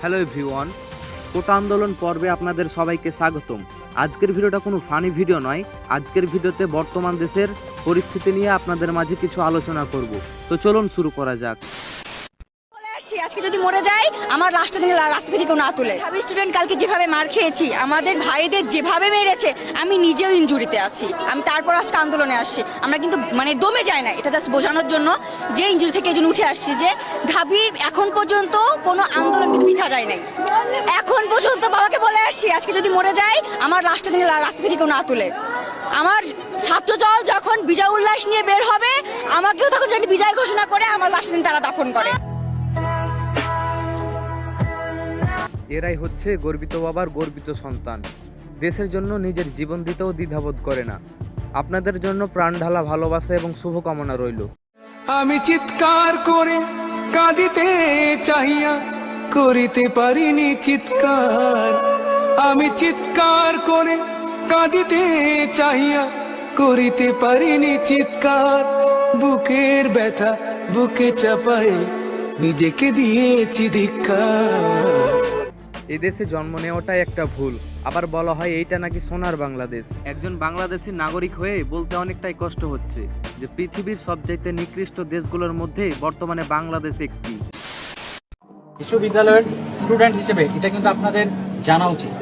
Hello everyone কোটা আন্দোলন পর্বে আপনাদের সবাইকে স্বাগতম। আজকের ভিডিওটা কোনো ফানি ভিডিও নয়। আজকের ভিডিওতে বর্তমান দেশের পরিস্থিতি নিয়ে আপনাদের মাঝে কিছু আলোচনা করব। তো চলুন শুরু করা যাক। আসছি আজকে যদি মরে যাই আমার রাষ্ট্র যেন রাস্তা থেকে কেউ না তুলে। আমি স্টুডেন্ট কালকে যেভাবে মার খেয়েছি, আমাদের ভাইদের যেভাবে মেরেছে, আমি নিজেও ইনজুরিতে আছি। আমি তারপর আজকে আন্দোলনে আসছি। আমরা কিন্তু মানে দমে যায় না, এটা জাস্ট বোঝানোর জন্য যে ইঞ্জুরি থেকে এই উঠে আসছি যে ঢাবির এখন পর্যন্ত কোনো আন্দোলন কিন্তু পিঠা যায় নাই। এখন পর্যন্ত বাবাকে বলে আসছি, আজকে যদি মরে যাই আমার রাষ্ট্র যেন রাস্তা থেকে কেউ না তুলে। আমার ছাত্র দল যখন বিজয় উল্লাস নিয়ে বের হবে, আমাকেও তখন যেন বিজয় ঘোষণা করে আমার লাশ দিন তারা দাফন করে। এরাই হচ্ছে গর্বিত বাবার গর্বিত সন্তান। দেশের জন্য নিজের জীবন দিতেও দ্বিধাবোধ করে না। আপনাদের জন্য প্রাণ ঢালা ভালোবাসা এবং শুভকামনা রইল। আমি চিৎকার করে কাঁদিতে চাহিয়া করিতে পারিনি চিৎকার। আমি চিৎকার করে কাঁদিতে চাহিয়া করিতে পারিনি চিৎকার। বুকের ব্যথা বুকে চাপাই নিজেকে দিয়েছি ধিক্কার এদেশে জন্ম নেওয়াটাই একটা ভুল। আবার বলা হয় এইটা নাকি সোনার বাংলাদেশ। একজন বাংলাদেশী নাগরিক হয়ে বলতে অনেকটাই কষ্ট হচ্ছে যে পৃথিবীর সবচাইতে নিকৃষ্ট দেশগুলোর মধ্যে বর্তমানে বাংলাদেশ একটি। বিশ্ববিদ্যালয়ের স্টুডেন্ট হিসেবে এটা কিন্তু আপনাদের জানা উচিত।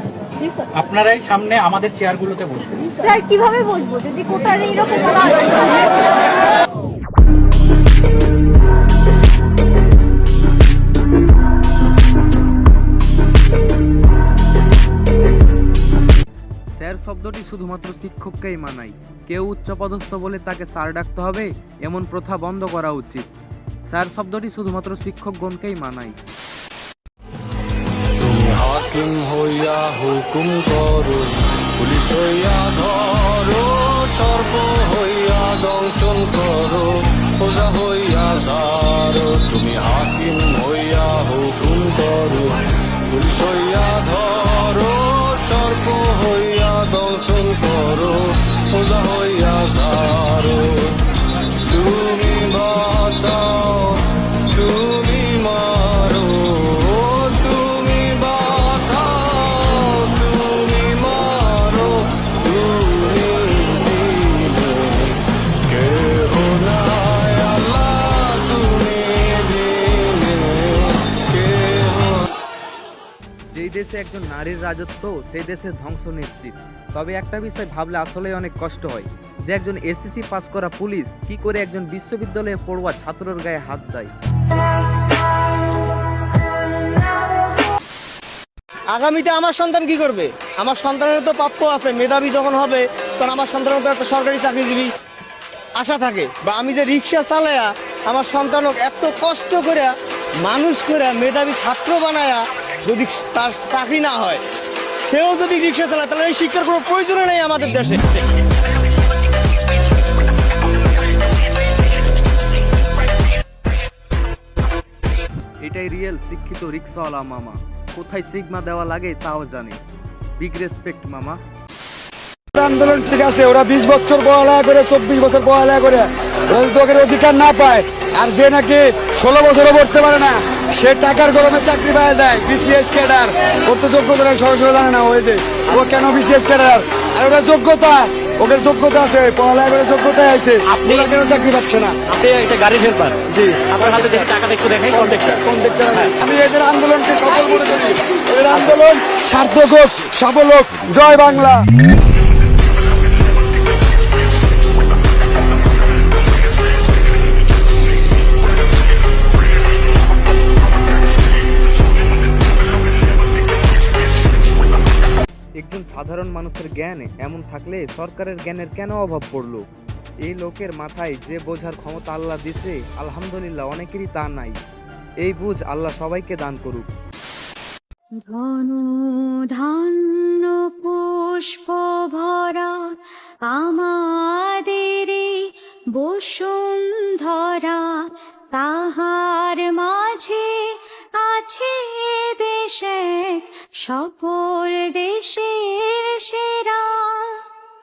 আপনারাই সামনে আমাদের চেয়ারগুলোতে বসবেন। স্যার কীভাবে বলব যদি কোটার এইরকম শব্দটি শুধুমাত্র শিক্ষককেই মানায়। কেউ উচ্চপদস্থ বলে তাকে স্যার ডাকতে হবে, এমন প্রথা বন্ধ করা উচিত। স্যার শব্দটি শুধুমাত্র শিক্ষকগণকেই মানায়। হইয়া হুকুম করো, পুলিশ হইয়া love. একজন নারীর রাজত্ব সেই দেশে ধ্বংস নিশ্চিত। তবে একটা বিষয় ভাবলে আসলেই অনেক কষ্ট হয় যে একজন এসএসসি পাস করা পুলিশ কি করে একজন বিশ্ববিদ্যালয়ে পড়ুয়া ছাত্রর গায়ে হাত দেয়। আগামীতে আমার সন্তান কি করবে? আমার সন্তানের তো প্রাপ্য আছে, মেধাবী যখন হবে, তখন আমার সন্তানের তো একটা সরকারি চাকরিজীবী আশা থাকে বা আমি যে রিক্সা চালায়া আমার সন্তানক এত কষ্ট করে মানুষ করে মেধাবী ছাত্র বানায়া যদি তার চাকরি না হয় সেও যদি রিক্সা চালায় তাহলে এই শিক্ষার কোনো প্রয়োজন নেই আমাদের দেশে। এটাই রিয়েল শিক্ষিত রিক্সাওয়ালা মামা। কোথায় সিগমা দেওয়া লাগে তাও জানে। বিগ রেসপেক্ট মামা। আন্দোলন ঠিক আছে ওরা বিশ বছর পড়ালেখা করে চব্বিশ বছর পড়ালেখা করে। ওদের অধিকার না পায় আর যে নাকি ষোলো বছরও পড়তে পারে না সে টাকার গরমে চাকরি পায় দেয় বিসিএস ক্যাডার ওর তো যোগ্যতা সরাসরি জানে না ওই ও কেন বিসিএস ক্যাডার আর ওটা যোগ্যতা ওদের যোগ্যতা আছে পড়ালেখা করে যোগ্যতায় আছে আপনি কেন চাকরি পাচ্ছে না? আপনি এটা গাড়ি হেল্পার জি। আপনার হাতে দেখে টাকাটা একটু দেখাই কন্ট্রাক্টর কন্ট্রাক্টর আমি এদের আন্দোলনকে সফল করি এদের আন্দোলন সার্থক হোক সফল হোক। জয় বাংলা। সাধারণ মানুষের জ্ঞান এমন থাকলে সরকারের জ্ঞানের কেন অভাব পড়ল? এই লোকের মাথায় যে বোঝার ক্ষমতা আল্লাহ দিছে, আলহামদুলিল্লাহ অনেকেরই তা নাই। এই বুঝ আল্লাহ সবাইকে দান করুক। ধনু ধান্য পুষ্প ভরা আমাদের বসুন্ধরা, তাহার মাঝে আছে সকল দেশের সেরা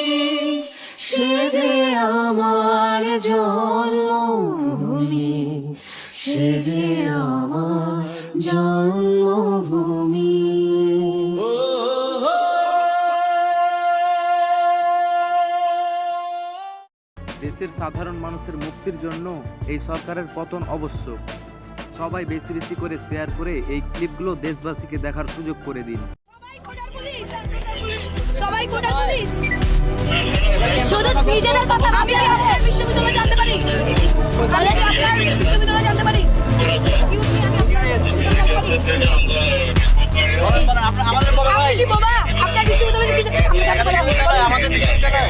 জন্মভূমি সেজে আমার জন্মভূমি সেজে আমার জন্মভূমি। দেশের সাধারণ মানুষের মুক্তির জন্য এই সরকারের পতন আবশ্যক সবাই বেশি বেশি করে শেয়ার করে এই ক্লিপগুলো দেশবাসীকে দেখার সুযোগ করে দিন। সবাই কোটার পুলিশ। শুধু নিজেদের কথা আপনার বিশ্ববিদ্যালয় জানতে পারি? অলরেডি আপনার বিশ্ববিদ্যালয় জানতে পারি? আমি আপনার বিশ্ববিদ্যালয়। আপনি আমি।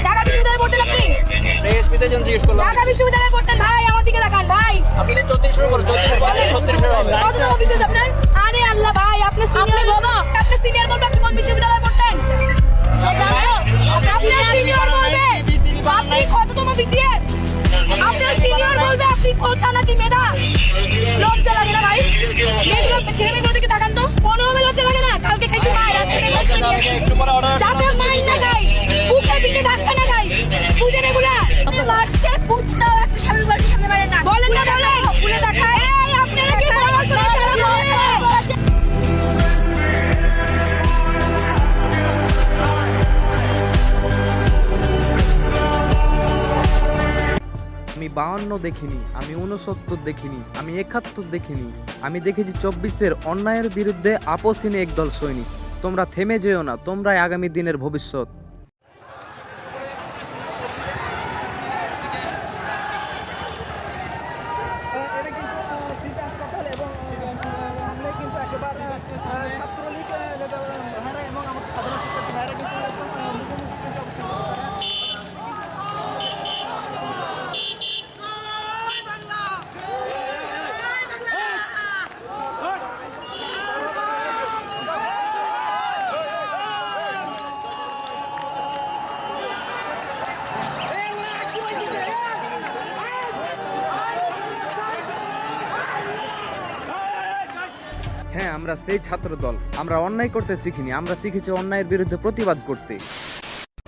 ঢাকা বিশ্ববিদ্যালয়ে পড়তেন আপনি? ঢাকা বিশ্ববিদ্যালয়ে পড়তেন? ভাই আমার দিকে তাকান ভাই। কততম বিশেষ আপনার? আরে আল্লাহ ভাই আপনি সিনিয়র বাবা আমি বাউন্ন দেখিনি, আমি উনসত্তর দেখিনি, আমি একাত্তর দেখিনি। আমি দেখেছি চব্বিশের অন্যায়ের বিরুদ্ধে আপসিনে একদল সৈনিক। তোমরা থেমে যেও না, তোমরাই আগামী দিনের ভবিষ্যৎ এটা কিন্তু সিটি হাসপাতাল এবং আমরা কিন্তু একেবারে ছাত্রলীগ ভাইরা এবং আমাদের সাধারণ শিক্ষার্থী ভাইরা কিন্তু একদম মুখোমুখি কিন্তু অবস্থান করছে। হ্যাঁ আমরা সেই ছাত্র দল আমরা অন্যায় করতে শিখিনি, আমরা শিখেছি অন্যায়ের বিরুদ্ধে প্রতিবাদ করতে।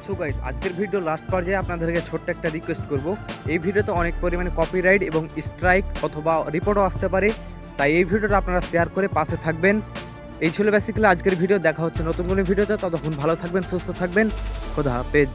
সো গাইস আজকের ভিডিও লাস্ট পর্যায়ে আপনাদেরকে ছোট্ট একটা রিকোয়েস্ট করব। এই ভিডিওতে অনেক পরিমাণে কপিরাইট এবং স্ট্রাইক অথবা রিপোর্টও আসতে পারে। তাই এই ভিডিওটা আপনারা শেয়ার করে পাশে থাকবেন। এই ছিল বেসিক্যালি আজকের ভিডিও দেখা হচ্ছে নতুন কোনো ভিডিওতে ততক্ষণ ভালো থাকবেন, সুস্থ থাকবেন। খোদা হাফেজ।